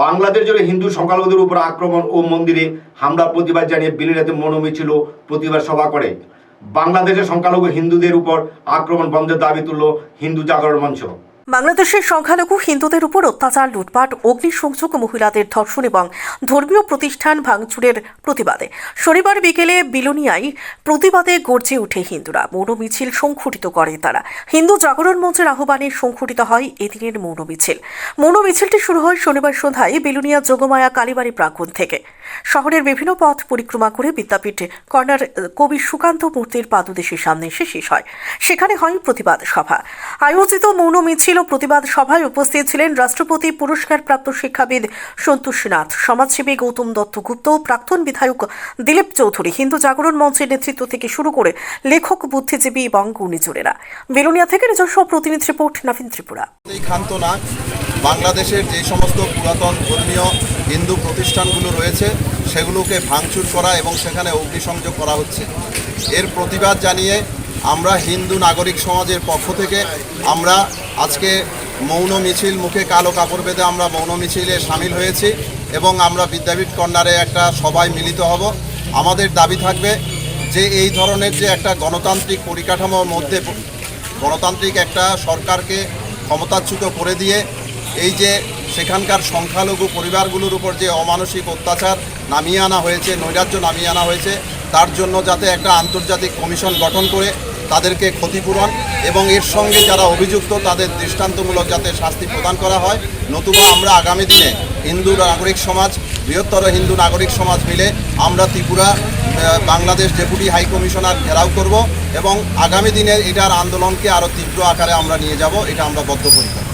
বাংলাদেশ জুড়ে হিন্দু সংখ্যালঘুদের উপর আক্রমণ ও মন্দিরে হামলা প্রতিবাদ জানিয়ে বিলিরাতে মনোমিছিল প্রতিবাদ সভা করে। বাংলাদেশের সংখ্যালঘু হিন্দুদের উপর আক্রমণ বন্ধের দাবি তুলল হিন্দু জাগরণ মঞ্চ। বাংলাদেশের সংখ্যালঘু হিন্দুদের উপর অত্যাচার, লুটপাট, অগ্নিসংযোগ মহিলাদের ধর্ষণ এবং ধর্মীয় প্রতিষ্ঠান ভাঙচুরের প্রতিবাদে। শনিবার বিকেলে বিলোনিয়ায় প্রতিবাদে গর্জে ওঠে হিন্দুরা। মৌন মিছিল সংঘটিত করে তারা। হিন্দু জাগরণ মঞ্চের আহ্বানে সংঘটিত হয় এদিনের মৌন মিছিল। মৌন মিছিলটি শুরু হয় শনিবার সন্ধ্যায় বিলোনিয়া যোগমায়া কালীবাড়ি প্রাঙ্গণ থেকে। শহরের বিভিন্ন পথ পরিক্রমা করে বিদ্যাপীঠ কর্নার কবি সুকান্ত মূর্তির পাদদেশের সামনে এসে শেষ হয়। সেখানে হয় প্রতিবাদ সভা। আয়োজিত মৌন মিছিল ও প্রতিবাদ সভায় উপস্থিত ছিলেন রাষ্ট্রপতি, পুরস্কারপ্রাপ্ত শিক্ষাবিদ সন্তোষ নাথ, সমাজসেবী গৌতম দত্তগুপ্ত প্রাক্তন বিধায়ক দিলীপ চৌধুরী, হিন্দু জাগরণ মঞ্চের নেতৃত্ব থেকে শুরু করে লেখক, বুদ্ধিজীবী এবং গুণীজনেরা বেলুনিয়া থেকে নিজস্ব প্রতিনিধি রিপোর্ট, নবীন ত্রিপুরা। বাংলাদেশের যে সমস্ত পুরাতন ধর্মীয় হিন্দু প্রতিষ্ঠানগুলো রয়েছে, সেগুলোকে ভাঙচুর করা এবং সেখানে অগ্নিসংযোগ করা হচ্ছে। এর প্রতিবাদ জানিয়ে আমরা হিন্দু নাগরিক সমাজের পক্ষ থেকে আমরা আজকে মৌন মিছিল মুখে কালো কাপড় বেঁধে আমরা মৌন মিছিলে সামিল হয়েছি এবং আমরা বিদ্যাপীঠ কর্নারে একটা সবাই মিলিত হব। আমাদের দাবি থাকবে যে এই ধরনের যে একটা গণতান্ত্রিক পরিকাঠামোর মধ্যে গণতান্ত্রিক একটা সরকারকে ক্ষমতাচ্যুত করে দিয়ে এই যে সেখানকার সংখ্যালঘু পরিবারগুলোর উপর যে অমানসিক অত্যাচার নামিয়ে আনা হয়েছে, নৈরাজ্য নামিয়ে আনা হয়েছে, তার জন্য যাতে একটা আন্তর্জাতিক কমিশন গঠন করে তাদেরকে ক্ষতিপূরণ এবং এর সঙ্গে যারা অভিযুক্ত তাদের দৃষ্টান্তমূলক যাতে শাস্তি প্রদান করা হয়। নতুবা আমরা আগামী দিনে হিন্দু নাগরিক সমাজ, বৃহত্তর হিন্দু নাগরিক সমাজ মিলে আমরা Tripura Bangladesh deputy high commissioner ঘেরাও করব এবং আগামী দিনে এটার আন্দোলনকে আরও তীব্র আকারে আমরা নিয়ে যাব, এটা আমরা বদ্ধপরিকর।